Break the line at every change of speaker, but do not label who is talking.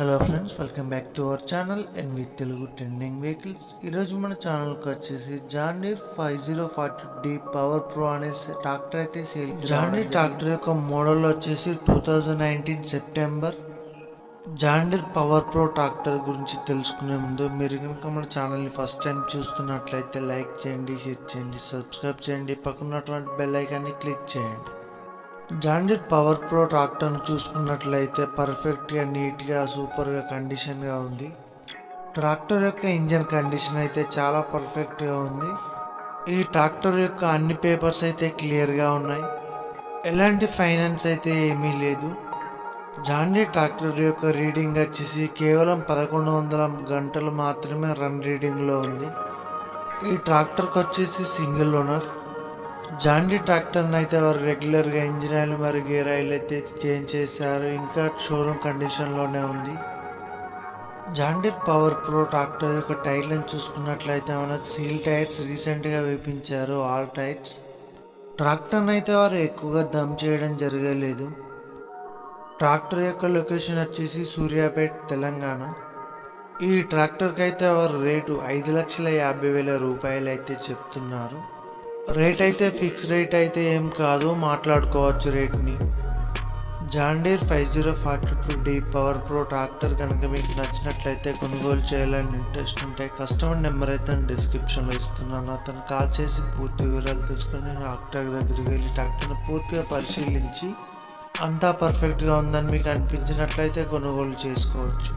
Hello friends welcome back to our channel and with Telugu trending vehicles ఈరోజు మన ఛానల్కి వచ్చేసి John Deere five zero forty D power pro అనే tractor అయితే sale John Deere tractor యొక్క model వచ్చేసి two thousand nineteen September John Deere power pro tractor గురించి తెలుసుకునే ముందు మీరు కనుక మన ఛానల్ని ఫస్ట్ టైం చూస్తున్నట్లయితే లైక్ చేయండి షేర్ చేయండి సబ్స్క్రైబ్ చేయండి. పక్కనటువంటి బెల్ ఐకాన్ని క్లిక్ చేయండి. జాండెడ్ పవర్ ప్రో ట్రాక్టర్ను చూసుకున్నట్లయితే పర్ఫెక్ట్గా నీట్గా సూపర్గా కండిషన్గా ఉంది. ట్రాక్టర్ యొక్క ఇంజన్ కండిషన్ అయితే చాలా పర్ఫెక్ట్గా ఉంది. ఈ ట్రాక్టర్ యొక్క అన్ని పేపర్స్ అయితే క్లియర్గా ఉన్నాయి. ఎలాంటి ఫైనాన్స్ అయితే ఏమీ లేదు. జాండీ ట్రాక్టర్ యొక్క రీడింగ్ వచ్చేసి కేవలం పదకొండు వందల గంటలు మాత్రమే రన్ రీడింగ్లో ఉంది. ఈ ట్రాక్టర్కి వచ్చేసి సింగిల్ ఓనర్. జాండీ ట్రాక్టర్ని అయితే వారు రెగ్యులర్గా ఇంజిన్ ఆయిల్ మరియు గేర్ ఆయిల్ అయితే చేంజ్ చేశారు. ఇంకా షోరూమ్ కండిషన్లోనే ఉంది. జాండీర్ పవర్ ప్రో ట్రాక్టర్ యొక్క టైర్లను చూసుకున్నట్లయితే మనకు సీల్ టైర్స్ రీసెంట్గా వేపించారు. All tyres. ట్రాక్టర్ని అయితే వారు ఎక్కువగా దమ్ చేయడం జరగలేదు. ట్రాక్టర్ యొక్క లొకేషన్ వచ్చేసి సూర్యాపేట్ తెలంగాణ. ఈ ట్రాక్టర్కి అయితే వారు రేటు ఐదు లక్షల యాభై వేల రూపాయలు అయితే చెప్తున్నారు. రేట్ అయితే ఫిక్స్ రేట్ అయితే ఏం కాదు మాట్లాడుకోవచ్చు రేట్ని. John Deere five zero forty two D power pro tractor కనుక మీకు నచ్చినట్లయితే కొనుగోలు చేయాలని ఇంట్రెస్ట్ ఉంటే కస్టమర్ నెంబర్ అయితే నేను డిస్క్రిప్షన్లో ఇస్తున్నాను. అతను కాల్ చేసి పూర్తి వివరాలు తెలుసుకొని ట్రాక్టర్ దగ్గరికి వెళ్ళి ట్రాక్టర్ని పూర్తిగా పరిశీలించి అంతా పర్ఫెక్ట్గా ఉందని మీకు అనిపించినట్లయితే కొనుగోలు చేసుకోవచ్చు.